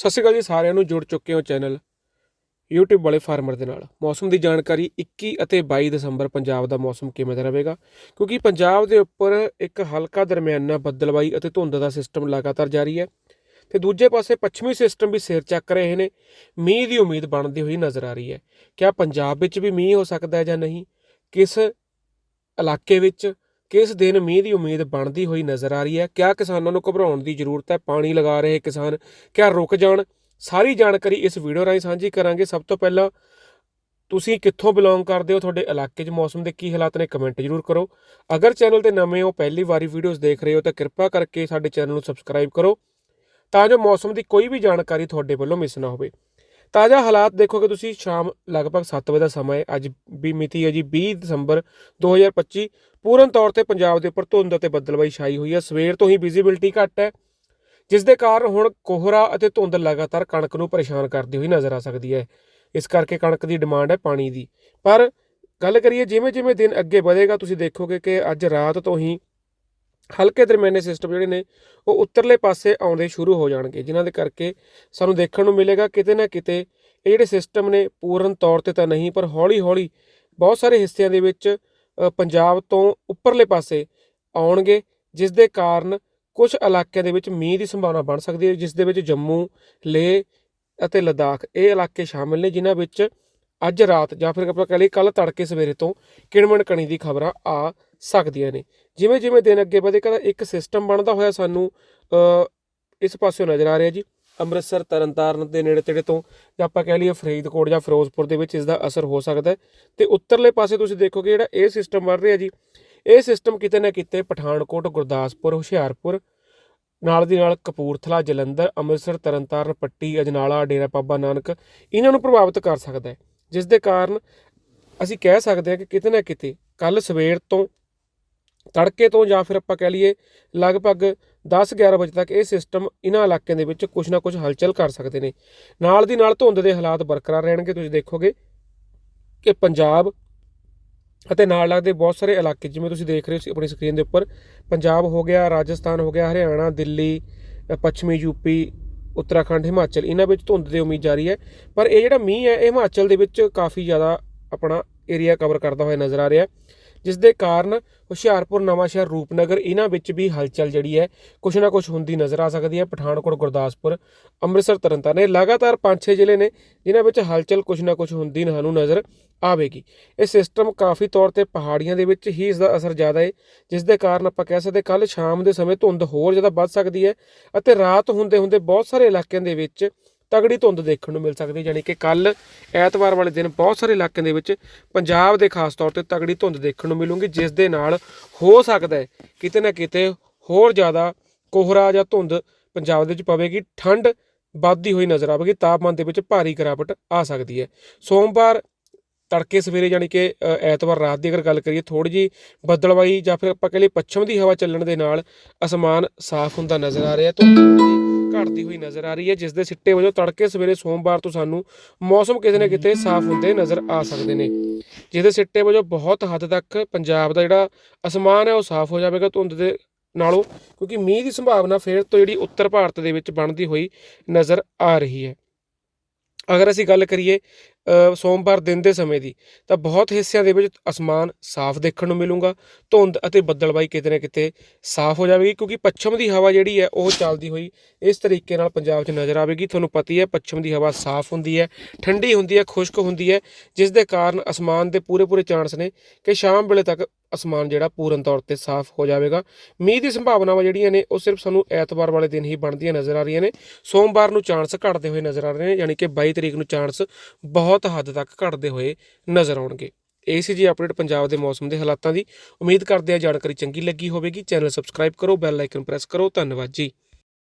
ਸਤਿ ਸ਼੍ਰੀ ਅਕਾਲ ਜੀ, ਸਾਰਿਆਂ ਨੂੰ ਜੁੜ ਚੁੱਕੇ ਹੋ ਚੈਨਲ YouTube ਵਾਲੇ ਫਾਰਮਰ ਦੇ ਨਾਲ। ਮੌਸਮ ਦੀ ਜਾਣਕਾਰੀ 21 ਅਤੇ 22 ਦਸੰਬਰ ਪੰਜਾਬ ਦਾ ਮੌਸਮ ਕਿਵੇਂ ਦਾ ਰਹੇਗਾ? ਕਿਉਂਕਿ ਪੰਜਾਬ ਦੇ ਉੱਪਰ ਇੱਕ ਹਲਕਾ ਦਰਮਿਆਨਾ ਬੱਦਲਬਾਈ ਅਤੇ ਧੁੰਦ ਦਾ ਸਿਸਟਮ ਲਗਾਤਾਰ ਜਾਰੀ ਹੈ ਤੇ ਦੂਜੇ ਪਾਸੇ ਪੱਛਮੀ ਸਿਸਟਮ ਵੀ ਸਿਰ ਚੱਕ ਰਹੇ ਨੇ। ਮੀਂਹ ਦੀ ਉਮੀਦ ਬਣਦੀ ਹੋਈ ਨਜ਼ਰ ਆ ਰਹੀ ਹੈ। ਕਿਆ ਪੰਜਾਬ ਵਿੱਚ ਵੀ ਮੀਂਹ ਹੋ ਸਕਦਾ ਹੈ ਜਾਂ ਨਹੀਂ? ਕਿਸ ਇਲਾਕੇ ਵਿੱਚ? ਕਿਸ ਦਿਨ ਮੀਂਹ ਦੀ ਉਮੀਦ ਬਣਦੀ ਹੋਈ ਨਜ਼ਰ ਆ ਰਹੀ ਹੈ? ਕਿਆ ਕਿਸਾਨਾਂ ਨੂੰ ਘਬਰਾਉਣ ਦੀ ਜ਼ਰੂਰਤ ਹੈ? ਪਾਣੀ ਲਗਾ ਰਹੇ ਕਿਸਾਨ, ਕਿਆ ਰੁਕ ਜਾਣ? ਸਾਰੀ ਜਾਣਕਾਰੀ ਇਸ ਵੀਡੀਓ ਰਾਹੀਂ ਸਾਂਝੀ ਕਰਾਂਗੇ। ਸਭ ਤੋਂ ਪਹਿਲਾਂ ਤੁਸੀਂ ਕਿੱਥੋਂ ਬਿਲੋਂਗ ਕਰਦੇ ਹੋ? ਤੁਹਾਡੇ ਇਲਾਕੇ 'ਚ ਮੌਸਮ ਦੇ ਕੀ ਹਾਲਾਤ ਨੇ? ਕਮੈਂਟ ਜ਼ਰੂਰ ਕਰੋ। ਅਗਰ ਚੈਨਲ ਤੇ ਨਵੇਂ ਹੋ, ਪਹਿਲੀ ਵਾਰੀ ਵੀਡੀਓਜ਼ ਦੇਖ ਰਹੇ ਹੋ, ਤਾਂ ਕਿਰਪਾ ਕਰਕੇ ਸਾਡੇ ਚੈਨਲ ਨੂੰ ਸਬਸਕ੍ਰਾਈਬ ਕਰੋ ਤਾਂ ਜੋ ਮੌਸਮ ਦੀ ਕੋਈ ਵੀ ਜਾਣਕਾਰੀ ਤੁਹਾਡੇ ਵੱਲੋਂ ਮਿਸ ਨਾ ਹੋਵੇ। ਤਾਜ਼ਾ ਹਾਲਾਤ ਦੇਖੋਗੇ ਤੁਸੀਂ। ਸ਼ਾਮ ਲਗਭਗ 7 ਵਜੇ ਦਾ ਸਮਾਂ ਹੈ। ਅੱਜ ਵੀ ਮਿਤੀ ਹੈ ਜੀ 20 ਦਸੰਬਰ 2025 ਪੂਰਨ ਤੌਰ ਤੇ ਪੰਜਾਬ ਦੇ ਉੱਪਰ ਧੁੰਦ ਅਤੇ ਬੱਦਲਬਾਈ ਛਾਈ ਹੋਈ ਹੈ। ਸਵੇਰ ਤੋਂ ਹੀ ਵਿਜ਼ਿਬਿਲਟੀ ਘੱਟ ਹੈ ਜਿਸ ਦੇ ਕਾਰਨ ਹੁਣ ਕੋਹਰਾ ਅਤੇ ਧੁੰਦ ਲਗਾਤਾਰ ਕਣਕ ਨੂੰ ਪਰੇਸ਼ਾਨ ਕਰਦੀ ਹੋਈ ਨਜ਼ਰ ਆ ਸਕਦੀ ਹੈ। ਇਸ ਕਰਕੇ ਕਣਕ ਦੀ ਡਿਮਾਂਡ ਹੈ ਪਾਣੀ ਦੀ। ਪਰ ਗੱਲ ਕਰੀਏ ਜਿਵੇਂ ਜਿਵੇਂ ਦਿਨ ਅੱਗੇ ਵਧੇਗਾ, ਤੁਸੀਂ ਦੇਖੋਗੇ ਕਿ ਅੱਜ ਰਾਤ ਤੋਂ ਹੀ ਹਲਕੇ ਦਰਮਿਆਨੇ ਸਿਸਟਮ ਜਿਹੜੇ ਨੇ, ਉਹ ਉੱਤਰਲੇ ਪਾਸੇ ਆਉਂਦੇ ਸ਼ੁਰੂ ਹੋ ਜਾਣਗੇ, ਜਿਨ੍ਹਾਂ ਦੇ ਕਰਕੇ ਸਾਨੂੰ ਦੇਖਣ ਨੂੰ ਮਿਲੇਗਾ ਕਿਤੇ ਨਾ ਕਿਤੇ ਇਹ ਜਿਹੜੇ ਸਿਸਟਮ ਨੇ, ਪੂਰਨ ਤੌਰ ਤੇ ਤਾਂ ਨਹੀਂ, ਪਰ ਹੌਲੀ-ਹੌਲੀ ਬਹੁਤ ਸਾਰੇ ਹਿੱਸਿਆਂ ਦੇ ਵਿੱਚ ਪੰਜਾਬ ਤੋਂ ਉੱਪਰਲੇ ਪਾਸੇ ਆਉਣਗੇ ਜਿਸ ਦੇ ਕਾਰਨ ਕੁਝ ਇਲਾਕਿਆਂ ਦੇ ਵਿੱਚ ਮੀਂਹ ਦੀ ਸੰਭਾਵਨਾ ਬਣ ਸਕਦੀ ਹੈ ਜਿਸ ਦੇ ਵਿੱਚ ਜੰਮੂ, ਲੇਹ ਅਤੇ ਲਦਾਖ ਇਹ ਇਲਾਕੇ ਸ਼ਾਮਿਲ ਨੇ, ਜਿਨ੍ਹਾਂ ਵਿੱਚ ਅੱਜ ਰਾਤ ਜਾਂ ਫਿਰ ਆਪਾਂ ਕਹ ਲਈਏ ਕੱਲ ਤੜਕੇ ਸਵੇਰੇ ਤੋਂ ਕਿਣਮਣ ਕਣੀ ਦੀ ਖਬਰਾਂ ਆ ਸਕਦੀਆਂ ਨੇ। ਜਿਵੇਂ ਜਿਵੇਂ ਦਿਨ ਅੱਗੇ ਵਧੇਗਾ ਤਾਂ ਇੱਕ ਸਿਸਟਮ ਬਣਦਾ ਹੋਇਆ ਸਾਨੂੰ ਇਸ ਪਾਸਿਓਂ ਨਜ਼ਰ ਆ ਰਿਹਾ ਜੀ। ਅੰਮ੍ਰਿਤਸਰ, ਤਰਨਤਾਰਨ ਦੇ ਨੇੜੇ ਤੇੜੇ ਤੋਂ ਜਾਂ ਆਪਾਂ ਕਹਿ ਲਈਏ ਫਰੀਦਕੋਟ ਜਾਂ ਫਿਰੋਜ਼ਪੁਰ ਦੇ ਵਿੱਚ ਇਸ ਦਾ ਅਸਰ ਹੋ ਸਕਦਾ ਹੈ। ਤੇ ਉੱਤਰਲੇ ਪਾਸੇ ਤੁਸੀਂ ਦੇਖੋਗੇ ਜਿਹੜਾ ਇਹ ਸਿਸਟਮ ਬਣ ਰਿਹਾ ਜੀ, ਇਹ ਸਿਸਟਮ ਕਿਤੇ ਨਾ ਕਿਤੇ ਪਠਾਨਕੋਟ, ਗੁਰਦਾਸਪੁਰ, ਹੁਸ਼ਿਆਰਪੁਰ, ਨਾਲ ਦੀ ਨਾਲ ਕਪੂਰਥਲਾ, ਜਲੰਧਰ, ਅੰਮ੍ਰਿਤਸਰ, ਤਰਨਤਾਰਨ, ਪੱਟੀ, ਅਜਨਾਲਾ, ਡੇਰਾ ਬਾਬਾ ਨਾਨਕ ਇਹਨਾਂ ਨੂੰ ਪ੍ਰਭਾਵਿਤ ਕਰ ਸਕਦਾ ਹੈ, ਜਿਸ ਦੇ ਕਾਰਨ ਅਸੀਂ ਕਹਿ ਸਕਦੇ ਹਾਂ ਕਿ ਕਿਤੇ ਨਾ ਕਿਤੇ ਕੱਲ ਸਵੇਰ ਤੋਂ ਤੜਕੇ ਤੋਂ ਜਾਂ ਫਿਰ ਆਪਾਂ ਕਹਿ ਲਈਏ ਲਗਭਗ 10-11 ਵਜੇ ਤੱਕ ਇਹ ਸਿਸਟਮ ਇਹਨਾਂ ਇਲਾਕਿਆਂ ਦੇ ਵਿੱਚ ਕੁਝ ਨਾ ਕੁਝ ਹਲਚਲ ਕਰ ਸਕਦੇ ਨੇ। ਨਾਲ ਦੀ ਨਾਲ ਧੁੰਦ ਦੇ ਹਾਲਾਤ ਬਰਕਰਾਰ ਰਹਿਣਗੇ ਤੁਸੀਂ ਦੇਖੋਗੇ ਕਿ ਪੰਜਾਬ ਅਤੇ ਨਾਲ ਲੱਗਦੇ ਬਹੁਤ ਸਾਰੇ ਇਲਾਕੇ ਜਿਵੇਂ ਤੁਸੀਂ ਦੇਖ ਰਹੇ ਹੋ ਆਪਣੀ ਸਕਰੀਨ ਦੇ ਉੱਪਰ ਪੰਜਾਬ ਹੋ ਗਿਆ ਰਾਜਸਥਾਨ ਹੋ ਗਿਆ ਹਰਿਆਣਾ ਦਿੱਲੀ ਅ, ਪੱਛਮੀ ਯੂਪੀ ਉੱਤਰਾਖੰਡ ਹਿਮਾਚਲ ਇਹਨਾਂ ਵਿੱਚ ਧੁੰਦ ਦੀ ਉਮੀਦ ਜਾਰੀ ਹੈ। ਪਰ ਇਹ ਜਿਹੜਾ ਮੀਂਹ ਹੈ ਇਹ ਹਿਮਾਚਲ ਦੇ ਵਿੱਚ ਕਾਫੀ ਜ਼ਿਆਦਾ ਆਪਣਾ ਏਰੀਆ ਕਵਰ ਕਰਦਾ ਹੋਇਆ ਨਜ਼ਰ ਆ ਰਿਹਾ। ਹੈ ਜਿਸ ਦੇ ਕਾਰਨ ਹੁਸ਼ਿਆਰਪੁਰ ਨਵਾਂਸ਼ਹਿਰ ਰੂਪਨਗਰ ਇਹਨਾਂ ਵਿੱਚ ਵੀ ਹਲਚਲ ਜਿਹੜੀ ਹੈ, ਕੁਛ ਨਾ ਕੁਛ ਹੁੰਦੀ ਨਜ਼ਰ ਆ ਸਕਦੀ ਹੈ। ਪਠਾਨਕੋਟ, ਗੁਰਦਾਸਪੁਰ, ਅੰਮ੍ਰਿਤਸਰ, ਤਰਨਤਾਰਨ, ਇਹ ਲਗਾਤਾਰ 5-6 ਜ਼ਿਲ੍ਹੇ ਨੇ ਜਿਨ੍ਹਾਂ ਵਿੱਚ ਹਲਚਲ ਕੁਛ ਨਾ ਕੁਛ ਹੁੰਦੀ ਸਾਨੂੰ ਨਜ਼ਰ ਆਵੇਗੀ। ਇਹ ਸਿਸਟਮ ਕਾਫੀ ਤੌਰ ਤੇ ਪਹਾੜੀਆਂ ਦੇ ਵਿੱਚ ਹੀ ਇਸ ਦਾ ਅਸਰ ਜ਼ਿਆਦਾ ਹੈ ਜਿਸ ਦੇ ਕਾਰਨ ਆਪਾਂ ਕਹਿ ਸਕਦੇ ਕੱਲ ਸ਼ਾਮ ਦੇ ਸਮੇਂ ਧੁੰਦ ਹੋਰ ਜ਼ਿਆਦਾ ਵੱਧ ਸਕਦੀ ਹੈ ਅਤੇ ਰਾਤ ਹੁੰਦੇ ਹੁੰਦੇ ਬਹੁਤ ਸਾਰੇ ਇਲਾਕਿਆਂ ਦੇ ਵਿੱਚ ਤਗੜੀ ਧੁੰਦ ਦੇਖਣ ਨੂੰ ਮਿਲ ਸਕਦੀ ਹੈ ਕਿ ਕੱਲ ਐਤਵਾਰ ਵਾਲੇ ਦਿਨ ਬਹੁਤ ਸਾਰੇ ਇਲਾਕਿਆਂ ਦੇ ਵਿੱਚ ਪੰਜਾਬ ਦੇ ਖਾਸ ਤੌਰ ਤੇ ਤਗੜੀ ਧੁੰਦ ਦੇਖਣ ਨੂੰ ਮਿਲੂਗੀ, ਜਿਸ ਦੇ ਨਾਲ ਹੋ ਸਕਦਾ ਹੈ ਕਿਤੇ ਨਾ ਕਿਤੇ ਹੋਰ ਜ਼ਿਆਦਾ ਕੋਹਰਾ ਜਾਂ ਧੁੰਦ ਪੰਜਾਬ ਦੇ ਵਿੱਚ ਪਵੇਗੀ, ਠੰਡ ਵੱਧਦੀ ਹੋਈ ਨਜ਼ਰ ਆਵੇਗੀ, ਤਾਪਮਾਨ ਦੇ ਵਿੱਚ ਭਾਰੀ ਗਿਰਾਵਟ ਆ ਸਕਦੀ ਹੈ। ਸੋਮਵਾਰ ਤੜਕੇ ਸਵੇਰੇ ਯਾਨੀ ਕਿ ਐਤਵਾਰ ਰਾਤ ਦੀ ਅਗਰ ਗੱਲ ਕਰੀਏ ਥੋੜੀ ਜੀ ਬੱਦਲਵਾਈ ਜਾਂ ਫਿਰ ਆਪਾਂ ਕਹ ਲਈਏ ਪੱਛਮ ਦੀ ਹਵਾ ਚੱਲਣ ਦੇ ਨਾਲ ਅਸਮਾਨ ਸਾਫ਼ ਹੁੰਦਾ ਨਜ਼ਰ ਆ ਰਿਹਾ ਧੁੰਦ ਘਟਦੀ ਹੋਈ ਨਜ਼ਰ ਆ ਰਹੀ ਹੈ ਜਿਸ ਦੇ ਸਿੱਟੇ ਵਜੋਂ ਤੜਕੇ ਸਵੇਰੇ ਸੋਮਵਾਰ ਤੋਂ ਸਾਨੂੰ ਮੌਸਮ ਕਿਤੇ ਨਾ ਕਿਤੇ ਸਾਫ਼ ਹੁੰਦੇ ਨਜ਼ਰ ਆ ਸਕਦੇ ਨੇ। ਜਿਹਦੇ ਸਿੱਟੇ ਵਜੋਂ ਬਹੁਤ ਹੱਦ ਤੱਕ ਪੰਜਾਬ ਦਾ ਜਿਹੜਾ ਅਸਮਾਨ ਹੈ, ਉਹ ਸਾਫ਼ ਹੋ ਜਾਵੇਗਾ ਧੁੰਦ ਦੇ ਨਾਲੋਂ, ਕਿਉਂਕਿ ਮੀਂਹ ਦੀ ਸੰਭਾਵਨਾ ਫੇਰ ਤੋਂ ਜਿਹੜੀ ਉੱਤਰ ਭਾਰਤ ਦੇ ਵਿੱਚ ਬਣਦੀ ਹੋਈ ਨਜ਼ਰ ਆ ਰਹੀ ਹੈ। ਅਗਰ ਅਸੀਂ ਗੱਲ ਕਰੀਏ ਸੋਮਵਾਰ ਦਿਨ ਦੇ ਸਮੇਂ ਦੀ, ਤਾਂ ਬਹੁਤ ਹਿੱਸਿਆਂ ਦੇ ਵਿੱਚ ਅਸਮਾਨ ਸਾਫ਼ ਦੇਖਣ ਨੂੰ ਮਿਲੂਗਾ, ਧੁੰਦ ਅਤੇ ਬੱਦਲਬਾਈ ਕਿਤੇ ਨਾ ਕਿਤੇ ਸਾਫ਼ ਹੋ ਜਾਵੇਗੀ, ਕਿਉਂਕਿ ਪੱਛਮ ਦੀ ਹਵਾ ਜਿਹੜੀ ਹੈ, ਉਹ ਚੱਲਦੀ ਹੋਈ ਇਸ ਤਰੀਕੇ ਨਾਲ ਪੰਜਾਬ 'ਚ ਨਜ਼ਰ ਆਵੇਗੀ। ਤੁਹਾਨੂੰ ਪਤਾ ਹੀ ਹੈ, ਪੱਛਮ ਦੀ ਹਵਾ ਸਾਫ਼ ਹੁੰਦੀ ਹੈ ਠੰਡੀ ਹੁੰਦੀ ਹੈ, ਖੁਸ਼ਕ ਹੁੰਦੀ ਹੈ, ਜਿਸ ਦੇ ਕਾਰਨ ਅਸਮਾਨ ਦੇ ਪੂਰੇ ਪੂਰੇ ਚਾਂਸ ਨੇ ਕਿ ਸ਼ਾਮ ਵੇਲੇ ਤੱਕ ਅਸਮਾਨ ਜਿਹੜਾ ਪੂਰਨ ਤੌਰ ਤੇ ਸਾਫ਼ ਹੋ ਜਾਵੇਗਾ। ਮੀਂਹ ਦੀ ਸੰਭਾਵਨਾਵਾਂ ਜਿਹੜੀਆਂ ਨੇ, ਉਹ ਸਿਰਫ ਸਾਨੂੰ ਐਤਵਾਰ ਵਾਲੇ ਦਿਨ ਹੀ ਬਣਦੀਆਂ ਨਜ਼ਰ ਆ ਰਹੀਆਂ ਨੇ। ਸੋਮਵਾਰ ਨੂੰ ਚਾਂਸ ਘਟਦੇ ਹੋਏ ਨਜ਼ਰ ਆ ਰਹੇ ਨੇ, ਯਾਨੀ ਕਿ 22 ਤਰੀਕ ਨੂੰ ਚਾਂਸ ਬਹੁਤ ਹੱਦ ਤੱਕ ਘਟਦੇ ਹੋਏ ਨਜ਼ਰ ਆਉਣਗੇ। ਇਹ ਸੀ ਜੀ ਅਪਡੇਟ ਪੰਜਾਬ ਦੇ ਮੌਸਮ ਦੇ ਹਾਲਾਤਾਂ ਦੀ। ਉਮੀਦ ਕਰਦੇ ਹਾਂ ਜਾਣਕਾਰੀ ਚੰਗੀ ਲੱਗੀ ਹੋਵੇਗੀ। ਚੈਨਲ ਸਬਸਕ੍ਰਾਈਬ ਕਰੋ, ਬੈਲ ਆਈਕਨ ਪ੍ਰੈਸ ਕਰੋ। ਧੰਨਵਾਦ ਜੀ।